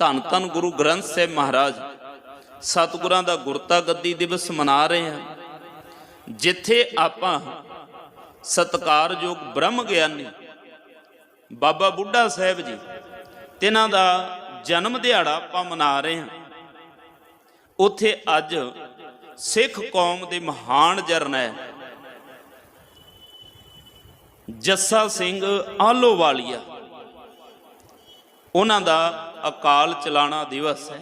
ਧੰਨ ਧੰਨ ਗੁਰੂ ਗ੍ਰੰਥ ਸਾਹਿਬ ਮਹਾਰਾਜ, ਸਤਿਗੁਰਾਂ ਦਾ ਗੁਰਤਾ ਗੱਦੀ ਦਿਵਸ ਮਨਾ ਰਹੇ ਹਾਂ। ਜਿੱਥੇ ਆਪਾਂ ਸਤਕਾਰਯੋਗ ਬ੍ਰਹਮ ਗਿਆਨੀ ਬਾਬਾ ਬੁੱਢਾ ਸਾਹਿਬ ਜੀ, ਤਿਨਾਂ ਦਾ ਜਨਮ ਦਿਹਾੜਾ ਆਪਾਂ ਮਨਾ ਰਹੇ ਹਾਂ। ਉੱਥੇ ਅੱਜ ਸਿੱਖ ਕੌਮ ਦੇ ਮਹਾਨ ਜਰਨੈਲ ਜੱਸਾ ਸਿੰਘ ਆਲੋਵਾਲੀਆ, ਉਹਨਾਂ ਦਾ ਅਕਾਲ ਚਲਾਣਾ ਦਿਵਸ ਹੈ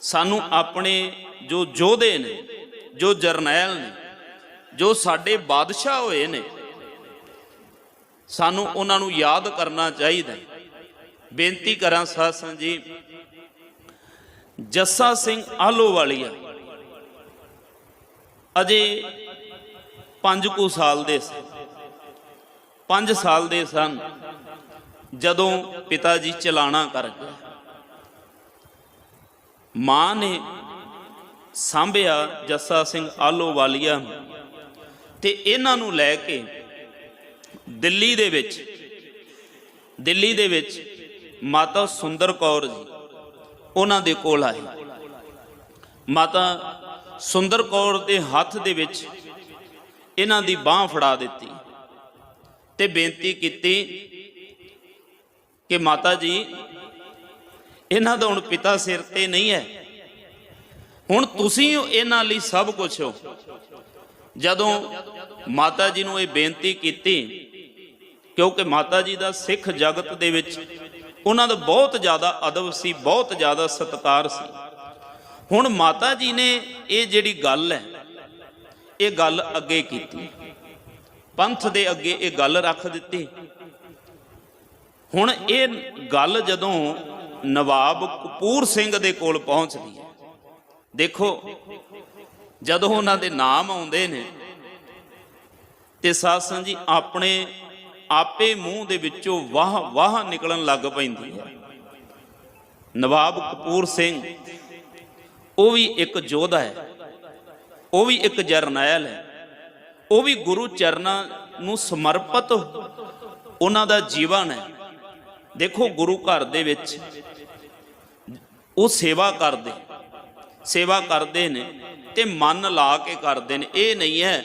ਸਾਨੂੰ ਆਪਣੇ ਜੋ ਯੋਧੇ ਨੇ, ਜੋ ਜਰਨੈਲ ਨੇ, ਜੋ ਸਾਡੇ ਬਾਦਸ਼ਾਹ ਹੋਏ ਨੇ, ਸਾਨੂੰ ਉਹਨਾਂ ਨੂੰ ਯਾਦ ਕਰਨਾ ਚਾਹੀਦਾ ਹੈ। ਬੇਨਤੀ ਕਰਾਂ ਸਾਧ ਸੰਗਤ ਜੀ, ਜੱਸਾ ਸਿੰਘ ਆਲੋਵਾਲੀਆ ਅਜੇ 5 ਕੁ ਸਾਲ ਦੇ ਸਨ 5 ਸਾਲ ਦੇ ਸਨ ਜਦੋਂ ਪਿਤਾ ਜੀ ਚਲਾਣਾ ਕਰ ਗਏ। ਮਾਂ ਨੇ ਸਾਂਭਿਆ ਜੱਸਾ ਸਿੰਘ ਆਲੋਵਾਲੀਆ ਨੂੰ ਤੇ ਇਹਨਾਂ ਨੂੰ ਲੈ ਕੇ ਦਿੱਲੀ ਦੇ ਵਿੱਚ, ਦਿੱਲੀ ਦੇ ਵਿੱਚ ਮਾਤਾ ਸੁੰਦਰ ਕੌਰ ਜੀ ਉਹਨਾਂ ਦੇ ਕੋਲ ਆਏ। ਮਾਤਾ ਸੁੰਦਰ ਕੌਰ ਦੇ ਹੱਥ ਦੇ ਵਿੱਚ ਇਹਨਾਂ ਦੀ ਬਾਹ ਫੜਾ ਦਿੱਤੀ ਤੇ ਬੇਨਤੀ ਕੀਤੀ ਕਿ ਮਾਤਾ ਜੀ, ਇਹਨਾਂ ਦਾ ਹੁਣ ਪਿਤਾ ਸਿਰ ਤੇ ਨਹੀਂ ਹੈ। ਹੁਣ ਤੁਸੀਂ ਇਹਨਾਂ ਲਈ ਸਭ ਕੁਝ ਹੋ। ਜਦੋਂ ਮਾਤਾ ਜੀ ਨੂੰ ਇਹ ਬੇਨਤੀ ਕੀਤੀ, ਕਿਉਂਕਿ ਮਾਤਾ ਜੀ ਦਾ ਸਿੱਖ ਜਗਤ ਦੇ ਵਿੱਚ ਉਹਨਾਂ ਦਾ ਬਹੁਤ ਜ਼ਿਆਦਾ ਅਦਬ ਸੀ, ਬਹੁਤ ਜ਼ਿਆਦਾ ਸਤਿਕਾਰ ਸੀ। ਹੁਣ ਮਾਤਾ ਜੀ ਨੇ ਇਹ ਜਿਹੜੀ ਗੱਲ ਹੈ, ਇਹ ਗੱਲ ਅੱਗੇ ਕੀਤੀ। ਪੰਥ ਦੇ ਅੱਗੇ ਇਹ ਗੱਲ ਰੱਖ ਦਿੱਤੀ। ਹੁਣ ਇਹ ਗੱਲ ਜਦੋਂ ਨਵਾਬ ਕਪੂਰ ਸਿੰਘ ਦੇ ਕੋਲ ਪਹੁੰਚਦੀ ਹੈ, ਦੇਖੋ, ਜਦੋਂ ਉਹਨਾਂ ਦੇ ਨਾਮ ਆਉਂਦੇ ਨੇ, ਤੇ ਸਾਧ ਜੀ ਆਪਣੇ ਆਪੇ ਮੂੰਹ ਦੇ ਵਿੱਚੋਂ ਵਾਹ ਵਾਹ ਨਿਕਲਣ ਲੱਗ ਪੈਂਦੀ ਹੈ। ਨਵਾਬ ਕਪੂਰ ਸਿੰਘ, ਉਹ ਵੀ ਇੱਕ ਯੋਧਾ ਹੈ, ਉਹ ਵੀ ਇੱਕ ਜਰਨੈਲ ਹੈ, ਉਹ ਵੀ ਗੁਰੂ ਚਰਨਾਂ ਨੂੰ ਸਮਰਪਿਤ ਉਹਨਾਂ ਦਾ ਜੀਵਨ ਹੈ। ਦੇਖੋ ਗੁਰੂ ਘਰ ਦੇ ਵਿੱਚ ਉਹ ਸੇਵਾ ਕਰਦੇ ਸੇਵਾ ਕਰਦੇ ਨੇ ਤੇ ਮਨ ਲਾ ਕੇ ਕਰਦੇ ਨੇ। ਇਹ ਨਹੀਂ ਹੈ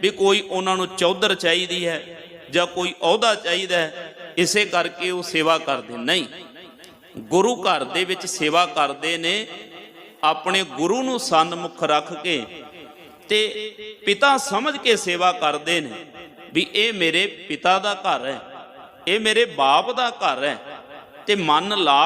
ਵੀ ਕੋਈ ਉਹਨਾਂ ਨੂੰ ਚੌਧਰ ਚਾਹੀਦੀ ਹੈ ਜਾਂ ਕੋਈ ਅਹੁਦਾ ਚਾਹੀਦਾ ਹੈ, ਇਸੇ ਕਰਕੇ ਉਹ ਸੇਵਾ ਕਰਦੇ। ਨਹੀਂ, ਗੁਰੂ ਘਰ ਦੇ ਵਿੱਚ ਸੇਵਾ ਕਰਦੇ ਨੇ, ਆਪਣੇ ਗੁਰੂ ਨੂੰ ਸਨਮੁਖ ਰੱਖ ਕੇ ਤੇ ਪਿਤਾ ਸਮਝ ਕੇ ਸੇਵਾ ਕਰਦੇ ਨੇ ਵੀ ਇਹ ਮੇਰੇ ਪਿਤਾ ਦਾ ਘਰ ਹੈ। ਇਹ ਮੇਰੇ ਬਾਪ ਦਾ ਘਰ ਹੈ ਤੇ ਮਨ ਲਾ